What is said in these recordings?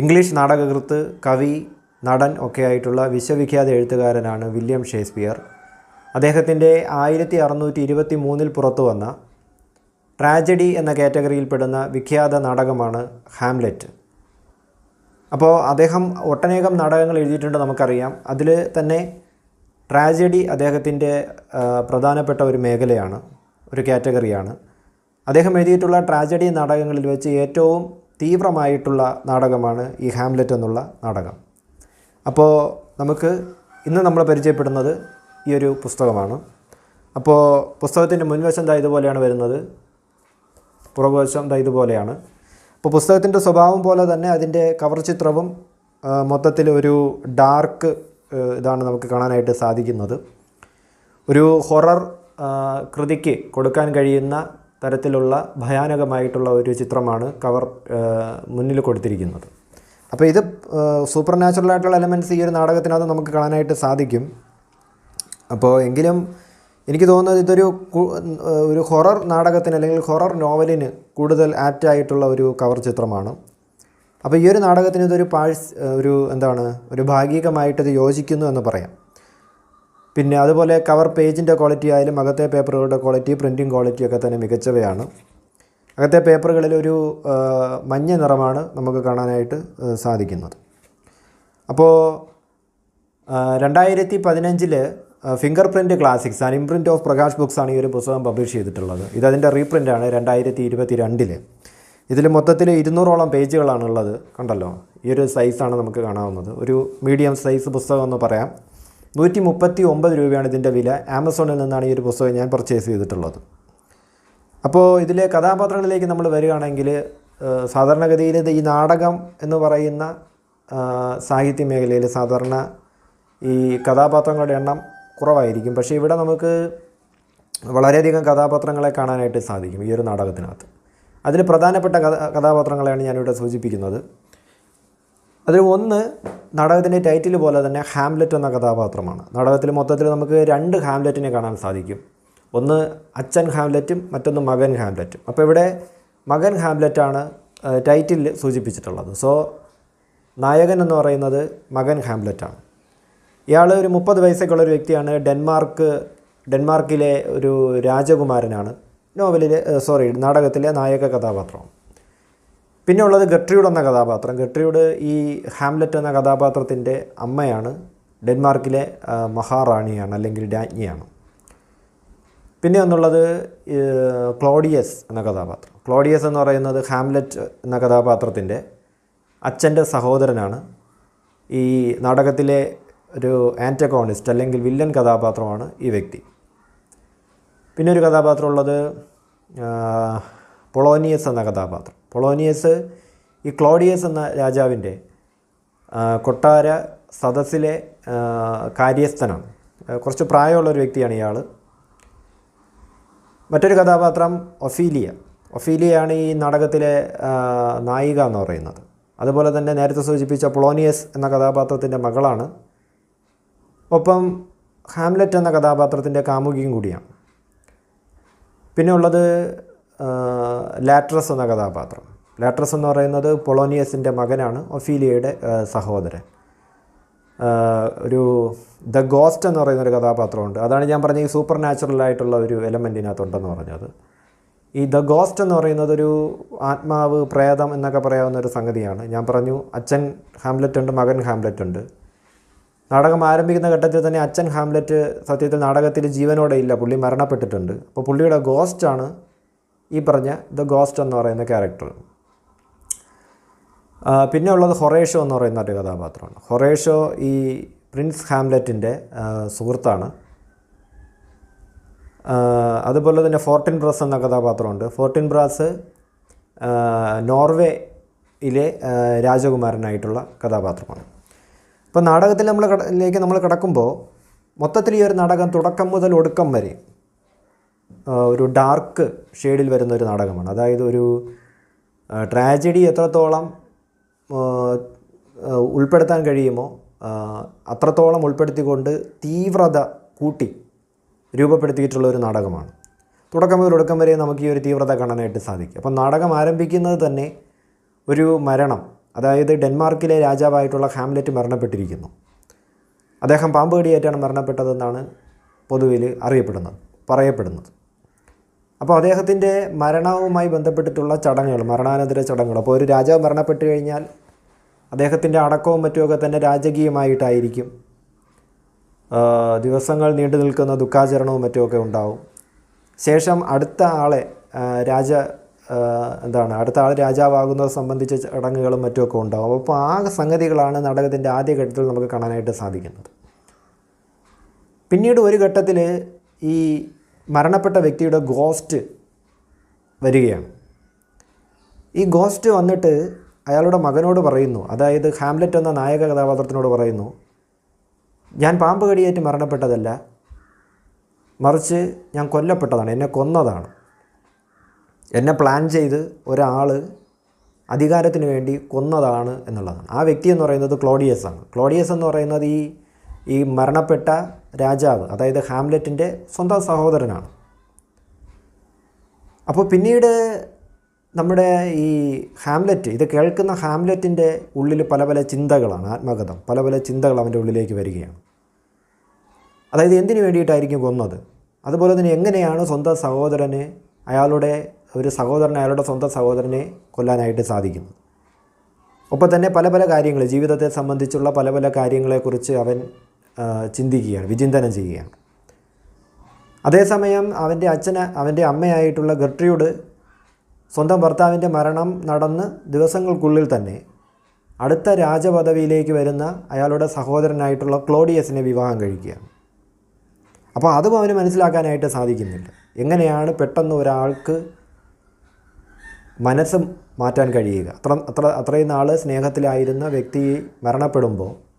English നാടകകൃത്ത് കവി നടൻ ഒക്കെ ആയിട്ടുള്ള വിശ്വവിഖ്യാത എഴുത്തുകാരനാണ് വില്യം ഷേക്സ്പിയർ. അദ്ദേഹത്തിന്റെ ആയിരത്തി അറുന്നൂറ്റി ഇരുപത്തി മൂന്നിൽ പുറത്തു വന്ന ട്രാജഡി എന്ന കാറ്റഗറിയിൽപ്പെടുന്ന വിഖ്യാത നാടകമാണ് ഹാംലെറ്റ്. അപ്പോൾ അദ്ദേഹം ഒട്ടനേകം നാടകങ്ങൾ എഴുതിയിട്ടുണ്ട് നമുക്കറിയാം. അതിൽ തന്നെ ട്രാജഡി അദ്ദേഹത്തിന്റെ പ്രധാനപ്പെട്ട ഒരു മേഖലയാണ് ഒരു കാറ്റഗറിയാണ്. അദ്ദേഹം എഴുതിയിട്ടുള്ള ട്രാജഡി നാടകങ്ങളിൽ വെച്ച് ഏറ്റവും തീവ്രമായിട്ടുള്ള നാടകമാണ് ഈ ഹാംലെറ്റ് എന്നുള്ള നാടകം. അപ്പോൾ നമുക്ക് ഇന്ന് നമ്മൾ പരിചയപ്പെടുന്നത് ഈ ഒരു പുസ്തകമാണ്. അപ്പോൾ പുസ്തകത്തിന്റെ മുൻവശം ദാ ഇതുപോലെയാണ് വരുന്നത്. പുറകുവശം ദാ ഇതുപോലെയാണ്. അപ്പോൾ പുസ്തകത്തിന്റെ സ്വഭാവം പോലെ തന്നെ അതിന്റെ കവർ ചിത്രവും മൊത്തത്തിൽ ഒരു ഡാർക്ക് ഇതാണ് നമുക്ക് കാണാനായിട്ട് സാധിക്കുന്നത്. ഒരു ഹൊറർ കൃതിക്ക് കൊടുക്കാൻ കഴിയുന്ന തരത്തിലുള്ള ഭയാനകമായിട്ടുള്ള ഒരു ചിത്രമാണ് കവർ മുന്നിൽ കൊടുത്തിരിക്കുന്നത്. അപ്പോൾ ഇത് സൂപ്പർ നാച്ചുറൽ ആയിട്ടുള്ള എലമെന്റ്സ് ഈ ഒരു നാടകത്തിനകത്ത് നമുക്ക് കാണാനായിട്ട് സാധിക്കും. അപ്പോൾ എങ്കിലും എനിക്ക് തോന്നുന്നത് ഇതൊരു ഒരു ഹൊറർ നാടകത്തിന് അല്ലെങ്കിൽ ഹൊറർ നോവലിന് കൂടുതൽ ആപ്റ്റായിട്ടുള്ള ഒരു കവർ ചിത്രമാണ്. അപ്പോൾ ഈ ഒരു നാടകത്തിന് ഇതൊരു പാഴ്സ് ഒരു എന്താണ് ഒരു ഭാഗികമായിട്ട് ഇത് യോജിക്കുന്നു എന്ന് പറയാം. പിന്നെ അതുപോലെ കവർ പേജിന്റെ ക്വാളിറ്റി ആയാലും അകത്തെ പേപ്പറുകളുടെ ക്വാളിറ്റി പ്രിന്റിംഗ് ക്വാളിറ്റി ഒക്കെ തന്നെ മികച്ചവയാണ്. അകത്തെ പേപ്പറുകളിൽ ഒരു മഞ്ഞ നിറമാണ് നമുക്ക് കാണാനായിട്ട് സാധിക്കുന്നത്. അപ്പോൾ രണ്ടായിരത്തി പതിനഞ്ചിൽ fingerprint Classics and imprint of Prakash Books ആണ് ഈ ഒരു പുസ്തകം പബ്ലിഷ് ചെയ്തിട്ടുള്ളത്. ഇതതിന്റെ റീപ്രിന്റ് ആണ് രണ്ടായിരത്തി ഇരുപത്തി രണ്ടിൽ ഇതിൽ മൊത്തത്തിൽ ഇരുന്നൂറോളം പേജുകളാണ് ഉള്ളത് കണ്ടല്ലോ? ഈ ഒരു സൈസാണ് നമുക്ക് കാണാവുന്നത്. ഒരു മീഡിയം സൈസ് പുസ്തകം എന്ന് പറയാം. നൂറ്റി മുപ്പത്തി ഒമ്പത് രൂപയാണ് ഇതിന്റെ വില. ആമസോണിൽ നിന്നാണ് ഈ ഒരു പുസ്തകം ഞാൻ പർച്ചേസ് ചെയ്തിട്ടുള്ളത്. അപ്പോൾ ഇതിലെ കഥാപാത്രങ്ങളിലേക്ക് നമ്മൾ വരികയാണെങ്കിൽ സാധാരണഗതിയിൽ ഇത് ഈ നാടകം എന്ന് പറയുന്ന സാഹിത്യ മേഖലയിൽ സാധാരണ ഈ കഥാപാത്രങ്ങളുടെ എണ്ണം കുറവായിരിക്കും. പക്ഷേ ഇവിടെ നമുക്ക് വളരെയധികം കഥാപാത്രങ്ങളെ കാണാനായിട്ട് സാധിക്കും ഈ ഒരു നാടകത്തിനകത്ത്. അതിൽ പ്രധാനപ്പെട്ട കഥ കഥാപാത്രങ്ങളെയാണ് ഞാനിവിടെ സൂചിപ്പിക്കുന്നത്. അതിൽ ഒന്ന് നാടകത്തിന്റെ ടൈറ്റിൽ പോലെ തന്നെ ഹാംലെറ്റ് എന്ന കഥാപാത്രമാണ്. നാടകത്തിൽ മൊത്തത്തിൽ നമുക്ക് രണ്ട് ഹാംലെറ്റിനെ കാണാൻ സാധിക്കും. ഒന്ന് അച്ഛൻ ഹാംലെറ്റും മറ്റൊന്ന് മകൻ ഹാംലെറ്റും അപ്പോൾ ഇവിടെ മകൻ ഹാംലെറ്റാണ് ടൈറ്റിൽ സൂചിപ്പിച്ചിട്ടുള്ളത്. സോ നായകൻ എന്ന് പറയുന്നത് മകൻ ഹാംലെറ്റാണ് ഇയാൾ ഒരു മുപ്പത് വയസ്സൊക്കെയുള്ള ഒരു വ്യക്തിയാണ്. ഡെൻമാർക്ക് ഡെൻമാർക്കിലെ ഒരു രാജകുമാരനാണ്. നോവലിലെ സോറി നാടകത്തിലെ നായക കഥാപാത്രം. പിന്നെ ഉള്ളത് ഗട്രിയൂഡ് എന്ന കഥാപാത്രം. ഗട്രിയൂഡ് ഈ ഹാംലെറ്റ് എന്ന കഥാപാത്രത്തിന്റെ അമ്മയാണ് ഡെൻമാർക്കിലെ മഹാറാണിയാണ് അല്ലെങ്കിൽ രാജ്ഞിയാണ്. പിന്നെ ഒന്നുള്ളത് ക്ലോഡിയസ് എന്ന കഥാപാത്രം. ക്ലോഡിയസ് എന്ന് പറയുന്നത് ഹാംലെറ്റ് എന്ന കഥാപാത്രത്തിന്റെ അച്ഛന്റെ സഹോദരനാണ്. ഈ നാടകത്തിലെ ഒരു ആന്റഗോണിസ്റ്റ് അല്ലെങ്കിൽ വില്ലൻ കഥാപാത്രമാണ് ഈ വ്യക്തി. പിന്നെ ഒരു കഥാപാത്രം ഉള്ളത് പൊളോനിയസ് എന്ന കഥാപാത്രം. പൊളോനിയസ് ഈ ക്ലോഡിയസ് എന്ന രാജാവിന്റെ കൊട്ടാര സദസ്സിലെ കാര്യസ്ഥനാണ്. കുറച്ച് പ്രായമുള്ള ഒരു വ്യക്തിയാണ് ഇയാൾ മറ്റൊരു കഥാപാത്രം ഒഫീലിയ. ഒഫീലിയയാണ് ഈ നാടകത്തിലെ നായിക എന്ന് പറയുന്നത്. അതുപോലെ തന്നെ നേരത്തെ സൂചിപ്പിച്ച പൊളോനിയസ് എന്ന കഥാപാത്രത്തിന്റെ മകളാണ്. ഒപ്പം ഹാംലെറ്റ് എന്ന കഥാപാത്രത്തിന്റെ കാമുകിയും കൂടിയാണ്. പിന്നെ ഉള്ളത് ലാട്രസ് എന്ന കഥാപാത്രം. ലാട്രസ് എന്ന് പറയുന്നത് പൊളോനിയസിന്റെ മകനാണ് ഒഫീലിയയുടെ സഹോദരൻ. ഒരു ദ ഗോസ്റ്റ് എന്ന് പറയുന്ന ഒരു കഥാപാത്രമുണ്ട്. അതാണ് ഞാൻ പറഞ്ഞ ഈ സൂപ്പർ നാച്ചുറൽ ആയിട്ടുള്ള ഒരു എലമെന്റിനകത്തുണ്ടെന്ന് പറഞ്ഞത്. ഈ ദ ഗോസ്റ്റ് എന്ന് പറയുന്നത് ഒരു ആത്മാവ് പ്രേതം എന്നൊക്കെ പറയാവുന്ന ഒരു സംഗതിയാണ്. ഞാൻ പറഞ്ഞു അച്ഛൻ ഹാംലെറ്റ് ഉണ്ട് മകൻ ഹാംലെറ്റ് ഉണ്ട്. നാടകം ആരംഭിക്കുന്ന ഘട്ടത്തിൽ തന്നെ അച്ഛൻ ഹാംലെറ്റ് സത്യത്തിൽ നാടകത്തിൽ ജീവനോടെ ഇല്ല പുള്ളി മരണപ്പെട്ടിട്ടുണ്ട്. അപ്പോൾ പുള്ളിയുടെ ഗോസ്റ്റാണ് ഈ പറഞ്ഞ ദ ഗോസ്റ്റ് എന്ന് പറയുന്ന ക്യാരക്ടർ പിന്നെ ഉള്ളത് ഹൊറേഷോ എന്ന് പറയുന്ന ഒരു കഥാപാത്രമാണ്. ഹൊറേഷോ ഈ പ്രിൻസ് ഹാംലെറ്റിന്റെ സുഹൃത്താണ്. അതുപോലെ തന്നെ ഫോർട്ടിൻ ബ്രാസ് എന്ന കഥാപാത്രമുണ്ട്. ഫോർട്ടിൻ ബ്രാസ് നോർവേയിലെ രാജകുമാരനായിട്ടുള്ള കഥാപാത്രമാണ്. ഇപ്പോൾ നാടകത്തിൽ നമ്മൾ കട നമ്മൾ കിടക്കുമ്പോൾ മൊത്തത്തിൽ ഈ ഒരു നാടകം തുടക്കം മുതൽ ഒടുക്കം വരെ ഒരു ഡാർക്ക് ഷെയ്ഡിൽ വരുന്ന ഒരു നാടകമാണ്. അതായത് ഒരു ട്രാജഡി എത്രത്തോളം ഉൾപ്പെടുത്താൻ കഴിയുമോ അത്രത്തോളം ഉൾപ്പെടുത്തിക്കൊണ്ട് തീവ്രത കൂട്ടി രൂപപ്പെടുത്തിയിട്ടുള്ള ഒരു നാടകമാണ്. തുടക്കം മുതൽ ഒടുക്കം വരെ നമുക്ക് ഈ ഒരു തീവ്രത കാണാനായിട്ട് സാധിക്കും. അപ്പം നാടകം ആരംഭിക്കുന്നത് തന്നെ ഒരു മരണം അതായത് ഡെൻമാർക്കിലെ രാജാവായിട്ടുള്ള ഹാംലെറ്റ് മരണപ്പെട്ടിരിക്കുന്നു. അദ്ദേഹം പാമ്പ് കടിയേറ്റാണ് മരണപ്പെട്ടതെന്നാണ് പൊതുവിൽ അറിയപ്പെടുന്നത് പറയപ്പെടുന്നത്. അപ്പോൾ അദ്ദേഹത്തിന്റെ മരണവുമായി ബന്ധപ്പെട്ടിട്ടുള്ള ചടങ്ങുകൾ മരണാനന്തര ചടങ്ങുകൾ. അപ്പോൾ ഒരു രാജാവ് മരണപ്പെട്ട് കഴിഞ്ഞാൽ അദ്ദേഹത്തിന്റെ അടക്കവും മറ്റുമൊക്കെ തന്നെ രാജകീയമായിട്ടായിരിക്കും. ദിവസങ്ങൾ നീണ്ടു നിൽക്കുന്ന ദുഃഖാചരണവും മറ്റുമൊക്കെ ഉണ്ടാവും. ശേഷം അടുത്ത ആളെ രാജ എന്താണ് അടുത്ത ആൾ രാജാവാകുന്നത് സംബന്ധിച്ച ചടങ്ങുകളും മറ്റുമൊക്കെ ഉണ്ടാവും. അപ്പോൾ ആ സംഗതികളാണ് നാടകത്തിന്റെ ആദ്യഘട്ടത്തിൽ നമുക്ക് കാണാനായിട്ട് സാധിക്കുന്നത്. പിന്നീട് ഒരു ഘട്ടത്തിൽ ഈ മരണപ്പെട്ട വ്യക്തിയുടെ ഗോസ്റ്റ് വരികയാണ്. ഈ ഗോസ്റ്റ് വന്നിട്ട് അയാളുടെ മകനോട് പറയുന്നു. അതായത് ഹാംലെറ്റ് എന്ന നായക കഥാപാത്രത്തിനോട് പറയുന്നു ഞാൻ പാമ്പ് കടിയേറ്റ് മരണപ്പെട്ടതല്ല മറിച്ച് ഞാൻ കൊല്ലപ്പെട്ടതാണ് എന്നെ കൊന്നതാണ്. എന്നെ പ്ലാൻ ചെയ്ത് ഒരാൾ അധികാരത്തിന് വേണ്ടി കൊന്നതാണ് എന്നുള്ളതാണ്. ആ വ്യക്തി എന്ന് പറയുന്നത് ക്ലോഡിയസ് ആണ്. ക്ലോഡിയസ് എന്ന് പറയുന്നത് ഈ ഈ മരണപ്പെട്ട രാജാവ് അതായത് ഹാംലെറ്റിന്റെ സ്വന്തം സഹോദരനാണ്. അപ്പോൾ പിന്നീട് നമ്മുടെ ഈ ഹാംലെറ്റ് ഇത് കേൾക്കുന്ന ഹാംലെറ്റിന്റെ ഉള്ളിൽ പല പല ചിന്തകളാണ് ആത്മകഥം. പല പല ചിന്തകൾ അവന്റെ ഉള്ളിലേക്ക് വരികയാണ്. അതായത് എന്തിനു വേണ്ടിയിട്ടായിരിക്കും കൊന്നത്? അതുപോലെ തന്നെ എങ്ങനെയാണ് സ്വന്തം സഹോദരനെ അയാളുടെ ഒരു സഹോദരനെ അയാളുടെ സ്വന്തം സഹോദരനെ കൊല്ലാനായിട്ട് സാധിക്കുന്നത്? ഒപ്പം തന്നെ പല പല കാര്യങ്ങൾ ജീവിതത്തെ സംബന്ധിച്ചുള്ള പല പല കാര്യങ്ങളെക്കുറിച്ച് അവൻ ചിന്തിക്കുകയാണ് വിചിന്തനം ചെയ്യുകയാണ്. അതേസമയം അവന്റെ അച്ഛന് അവന്റെ അമ്മയായിട്ടുള്ള ഗർട്രിയോട് സ്വന്തം ഭർത്താവിന്റെ മരണം നടന്ന് ദിവസങ്ങൾക്കുള്ളിൽ തന്നെ അടുത്ത രാജപദവിയിലേക്ക് വരുന്ന അയാളുടെ സഹോദരനായിട്ടുള്ള ക്ലോഡിയസിനെ വിവാഹം കഴിക്കുകയാണ്. അപ്പോൾ അതും അവന് മനസ്സിലാക്കാനായിട്ട് സാധിക്കുന്നില്ല. എങ്ങനെയാണ് പെട്ടെന്ന് ഒരാൾക്ക് മനസ്സ് മാറ്റാൻ കഴിയുക? അത്ര അത്ര അത്രയും നാൾ സ്നേഹത്തിലായിരുന്ന വ്യക്തി മരണപ്പെടുമ്പോൾ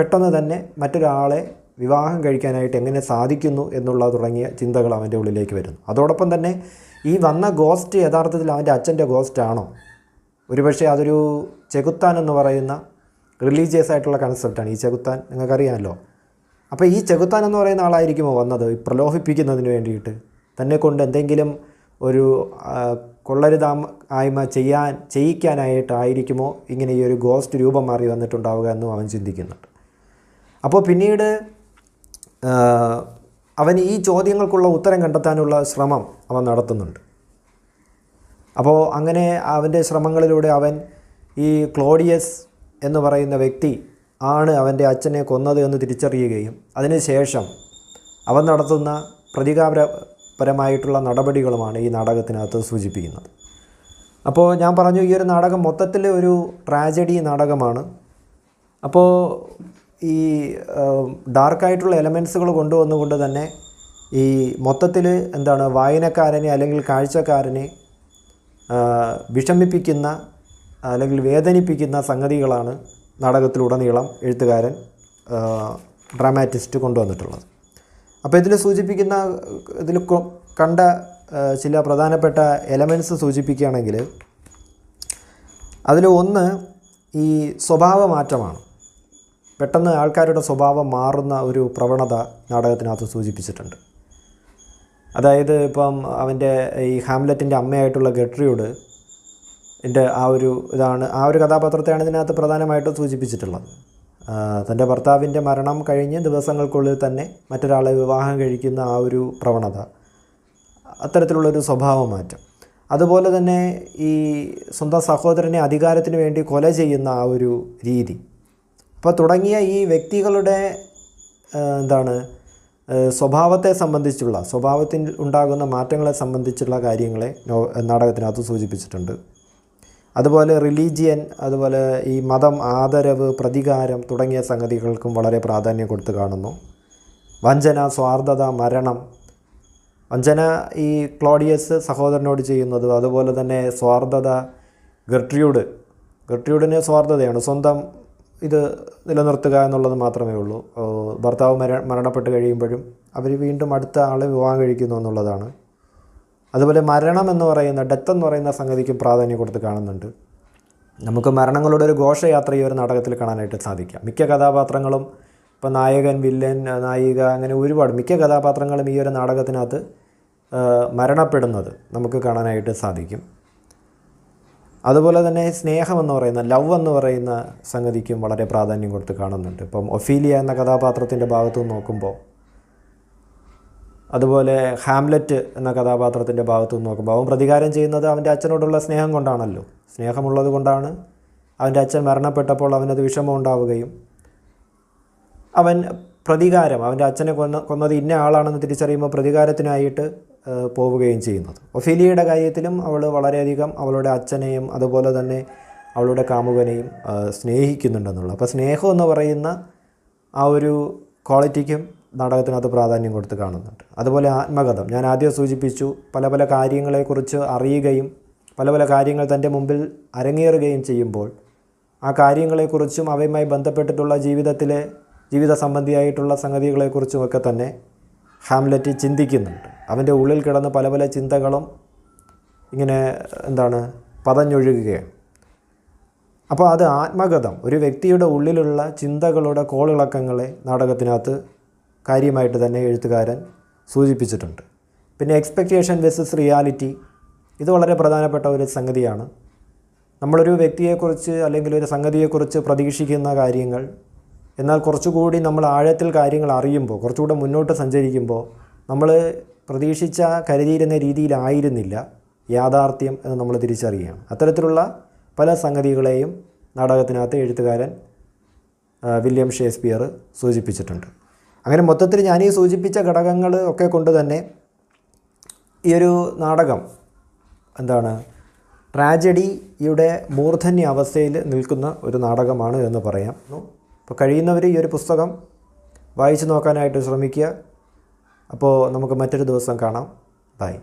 പെട്ടെന്ന് തന്നെ മറ്റൊരാളെ വിവാഹം കഴിക്കാനായിട്ട് എങ്ങനെ സാധിക്കുന്നു എന്നുള്ള തുടങ്ങിയ ചിന്തകൾ അവന്റെ ഉള്ളിലേക്ക് വരുന്നു. അതോടൊപ്പം തന്നെ ഈ വന്ന ഗോസ്റ്റ് യഥാർത്ഥത്തിൽ അവന്റെ അച്ഛന്റെ ഗോസ്റ്റ് ആണോ? ഒരുപക്ഷെ അതൊരു ചെകുത്താൻ എന്ന് പറയുന്ന റിലീജിയസ് ആയിട്ടുള്ള കൺസെപ്റ്റാണ് ഈ ചെകുത്താൻ നിങ്ങൾക്കറിയാമല്ലോ. അപ്പോൾ ഈ ചെകുത്താൻ എന്ന് പറയുന്ന ആളായിരിക്കുമോ വന്നത്? പ്രലോഭിപ്പിക്കുന്നതിന് വേണ്ടിയിട്ട്? തന്നെ കൊണ്ട് എന്തെങ്കിലും ഒരു കൊള്ളരുതാം ആയ്മ ചെയ്യാൻ ചെയ്യിക്കാനായിട്ടായിരിക്കുമോ ഇങ്ങനെ ഈ ഒരു ഗോസ്റ്റ് രൂപം മാറി വന്നിട്ടുണ്ടാവുക എന്നും അവൻ ചിന്തിക്കുന്നുണ്ട്. അപ്പോൾ പിന്നീട് അവൻ ഈ ചോദ്യങ്ങൾക്കുള്ള ഉത്തരം കണ്ടെത്താനുള്ള ശ്രമം അവൻ നടത്തുന്നുണ്ട്. അപ്പോൾ അങ്ങനെ അവന്റെ ശ്രമങ്ങളിലൂടെ അവൻ ഈ ക്ലോഡിയസ് എന്ന് പറയുന്ന വ്യക്തി ആണ് അവന്റെ അച്ഛനെ കൊന്നത് എന്ന് തിരിച്ചറിയുകയും അതിനുശേഷം അവൻ നടത്തുന്ന പ്രതികാരപരമായിട്ടുള്ള നടപടികളുമാണ് ഈ നാടകത്തിനകത്ത് സൂചിപ്പിക്കുന്നത്. അപ്പോൾ ഞാൻ പറഞ്ഞു ഈ ഒരു നാടകം മൊത്തത്തിൽ ഒരു ട്രാജഡി നാടകമാണ്. അപ്പോൾ ഈ ഡാർക്കായിട്ടുള്ള എലമെൻസുകൾ കൊണ്ടുവന്നുകൊണ്ട് തന്നെ ഈ മൊത്തത്തിൽ എന്താണ് വായനക്കാരനെ അല്ലെങ്കിൽ കാഴ്ചക്കാരനെ വിഷമിപ്പിക്കുന്ന അല്ലെങ്കിൽ വേദനിപ്പിക്കുന്ന സംഗതികളാണ് നാടകത്തിലുടനീളം എഴുത്തുകാരൻ ഡ്രാമാറ്റിസ്റ്റ് കൊണ്ടുവന്നിട്ടുള്ളത്. അപ്പോൾ ഇതിൽ സൂചിപ്പിക്കുന്ന ഇതിൽ കണ്ട ചില പ്രധാനപ്പെട്ട എലമെന്റ്സ് സൂചിപ്പിക്കുകയാണെങ്കിൽ അതിൽ ഒന്ന് ഈ സ്വഭാവ മാറ്റമാണ് പെട്ടെന്ന് ആൾക്കാരുടെ സ്വഭാവം മാറുന്ന ഒരു പ്രവണത നാടകത്തിനകത്ത് സൂചിപ്പിച്ചിട്ടുണ്ട്. അതായത് ഇപ്പം അവന്റെ ഈ ഹാംലറ്റിന്റെ അമ്മയായിട്ടുള്ള ഗട്രിയോട് എന്റെ ആ ഒരു ഇതാണ് ആ ഒരു കഥാപാത്രത്തെയാണ് ഇതിനകത്ത് പ്രധാനമായിട്ടും സൂചിപ്പിച്ചിട്ടുള്ളത്. തന്റെ ഭർത്താവിന്റെ മരണം കഴിഞ്ഞ് ദിവസങ്ങൾക്കുള്ളിൽ തന്നെ മറ്റൊരാളെ വിവാഹം കഴിക്കുന്ന ആ ഒരു പ്രവണത അത്തരത്തിലുള്ളൊരു സ്വഭാവ മാറ്റം അതുപോലെ തന്നെ ഈ സ്വന്തം സഹോദരനെ അധികാരത്തിന് വേണ്ടി കൊല ചെയ്യുന്ന ആ ഒരു രീതി അപ്പോൾ തുടങ്ങിയ ഈ വ്യക്തികളുടെ എന്താണ് സ്വഭാവത്തെ സംബന്ധിച്ചുള്ള സ്വഭാവത്തിൽ ഉണ്ടാകുന്ന മാറ്റങ്ങളെ സംബന്ധിച്ചുള്ള കാര്യങ്ങളെ നാടകത്തിനകത്ത് സൂചിപ്പിച്ചിട്ടുണ്ട്. അതുപോലെ റിലീജിയൻ അതുപോലെ ഈ മതം ആദരവ് പ്രതികാരം തുടങ്ങിയ സംഗതികൾക്കും വളരെ പ്രാധാന്യം കൊടുത്ത് കാണുന്നു. വഞ്ചന സ്വാർത്ഥത മരണം. വഞ്ചന ഈ ക്ലോഡിയസ് സഹോദരനോട് ചെയ്യുന്നത് അതുപോലെ തന്നെ സ്വാർത്ഥത ഗർട്രിയൂഡ്. ഗർട്രിയൂഡിന് സ്വാർത്ഥതയാണ്. സ്വന്തം ഇത് നിലനിർത്തുക എന്നുള്ളത് മാത്രമേ ഉള്ളൂ. ഭർത്താവ് മര മരണപ്പെട്ട് കഴിയുമ്പോഴും അവർ വീണ്ടും അടുത്ത ആളെ വിവാഹം കഴിക്കുന്നു എന്നുള്ളതാണ്. അതുപോലെ മരണം എന്ന് പറയുന്ന ഡെത്ത് എന്ന് പറയുന്ന സംഗതിക്കും പ്രാധാന്യം കൊടുത്ത് കാണുന്നുണ്ട്. നമുക്ക് മരണങ്ങളുടെ ഒരു ഘോഷയാത്ര ഈ ഒരു നാടകത്തിൽ കാണാനായിട്ട് സാധിക്കാം. മിക്ക കഥാപാത്രങ്ങളും ഇപ്പോൾ നായകൻ വില്ലൻ നായിക അങ്ങനെ ഒരുപാട് മിക്ക കഥാപാത്രങ്ങളും ഈ ഒരു നാടകത്തിനകത്ത് മരണപ്പെടുന്നത് നമുക്ക് കാണാനായിട്ട് സാധിക്കും. അതുപോലെ തന്നെ സ്നേഹം എന്ന് പറയുന്ന ലവ് എന്ന് പറയുന്ന സംഗതിക്കും വളരെ പ്രാധാന്യം കൊടുത്ത് കാണുന്നുണ്ട്. ഇപ്പം ഒഫീലിയ എന്ന കഥാപാത്രത്തിന്റെ ഭാഗത്ത് നോക്കുമ്പോൾ അതുപോലെ ഹാംലെറ്റ് എന്ന കഥാപാത്രത്തിന്റെ ഭാഗത്തു നോക്കുമ്പോൾ അവൻ പ്രതികാരം ചെയ്യുന്നത് അവന്റെ അച്ഛനോടുള്ള സ്നേഹം കൊണ്ടാണല്ലോ. സ്നേഹമുള്ളത് കൊണ്ടാണ്. അവന്റെ അച്ഛൻ മരണപ്പെട്ടപ്പോൾ അവനത് വിഷമം ഉണ്ടാവുകയും അവൻ പ്രതികാരം അവന്റെ അച്ഛനെ കൊന്ന കൊന്നത് ഇന്ന ആളാണെന്ന് തിരിച്ചറിയുമ്പോൾ പ്രതികാരത്തിനായിട്ട് പോവുകയും ചെയ്യുന്നത്. ഒഫീലിയയുടെ കാര്യത്തിലും അവൾ വളരെയധികം അവളുടെ അച്ഛനെയും അതുപോലെ തന്നെ അവളുടെ കാമുകനെയും സ്നേഹിക്കുന്നുണ്ടെന്നുള്ളു അപ്പോൾ സ്നേഹം എന്ന് പറയുന്ന ആ ഒരു ക്വാളിറ്റിക്കും നാടകത്തിനകത്ത് പ്രാധാന്യം കൊടുത്ത് കാണുന്നുണ്ട്. അതുപോലെ ആത്മകഥം. ഞാൻ ആദ്യം സൂചിപ്പിച്ചു പല പല കാര്യങ്ങളെക്കുറിച്ച് അറിയുകയും പല പല കാര്യങ്ങൾ തന്റെ മുമ്പിൽ അരങ്ങേറുകയും ചെയ്യുമ്പോൾ ആ കാര്യങ്ങളെക്കുറിച്ചും അവയുമായി ബന്ധപ്പെട്ടിട്ടുള്ള ജീവിതത്തിലെ ജീവിത സംബന്ധിയായിട്ടുള്ള സംഗതികളെക്കുറിച്ചുമൊക്കെ തന്നെ ഹാംലെറ്റ് ചിന്തിക്കുന്നുണ്ട്. അവന്റെ ഉള്ളിൽ കിടന്ന് പല പല ചിന്തകളും ഇങ്ങനെ എന്താണ് പതഞ്ഞൊഴുകുകയാണ്. അപ്പോൾ അത് ആത്മഗതം. ഒരു വ്യക്തിയുടെ ഉള്ളിലുള്ള ചിന്തകളുടെ കോളിളക്കങ്ങളെ നാടകത്തിനകത്ത് കാര്യമായിട്ട് തന്നെ എഴുത്തുകാരൻ സൂചിപ്പിച്ചിട്ടുണ്ട്. പിന്നെ എക്സ്പെക്റ്റേഷൻ വെസസ് റിയാലിറ്റി ഇത് വളരെ പ്രധാനപ്പെട്ട ഒരു സംഗതിയാണ്. നമ്മളൊരു വ്യക്തിയെക്കുറിച്ച് അല്ലെങ്കിൽ ഒരു സംഗതിയെക്കുറിച്ച് പ്രതീക്ഷിക്കുന്ന കാര്യങ്ങൾ എന്നാൽ കുറച്ചുകൂടി നമ്മൾ ആഴത്തിൽ കാര്യങ്ങൾ അറിയുമ്പോൾ കുറച്ചുകൂടെ മുന്നോട്ട് സഞ്ചരിക്കുമ്പോൾ നമ്മൾ പ്രതീക്ഷിച്ച കരുതിയിരുന്ന രീതിയിലായിരുന്നില്ല യാഥാർത്ഥ്യം എന്ന് നമ്മൾ തിരിച്ചറിയുകയാണ്. അത്തരത്തിലുള്ള പല സംഗതികളെയും നാടകത്തിനകത്ത് എഴുത്തുകാരൻ വില്യം ഷേക്സ്പിയർ സൂചിപ്പിച്ചിട്ടുണ്ട്. അങ്ങനെ മൊത്തത്തിൽ ഞാൻ ഈ സൂചിപ്പിച്ച ഘടകങ്ങൾ ഒക്കെ കൊണ്ട് തന്നെ ഈ ഒരു നാടകം എന്താണ് ട്രാജഡിയുടെ മൂർധന്യ അവസ്ഥയിൽ നിൽക്കുന്ന ഒരു നാടകമാണ് എന്ന് പറയാം. അപ്പോൾ കഴിയുന്നവർ ഈ ഒരു പുസ്തകം വായിച്ചു നോക്കാനായിട്ട് ശ്രമിക്കുക. അപ്പോൾ നമുക്ക് മറ്റൊരു ദിവസം കാണാം. ബൈ.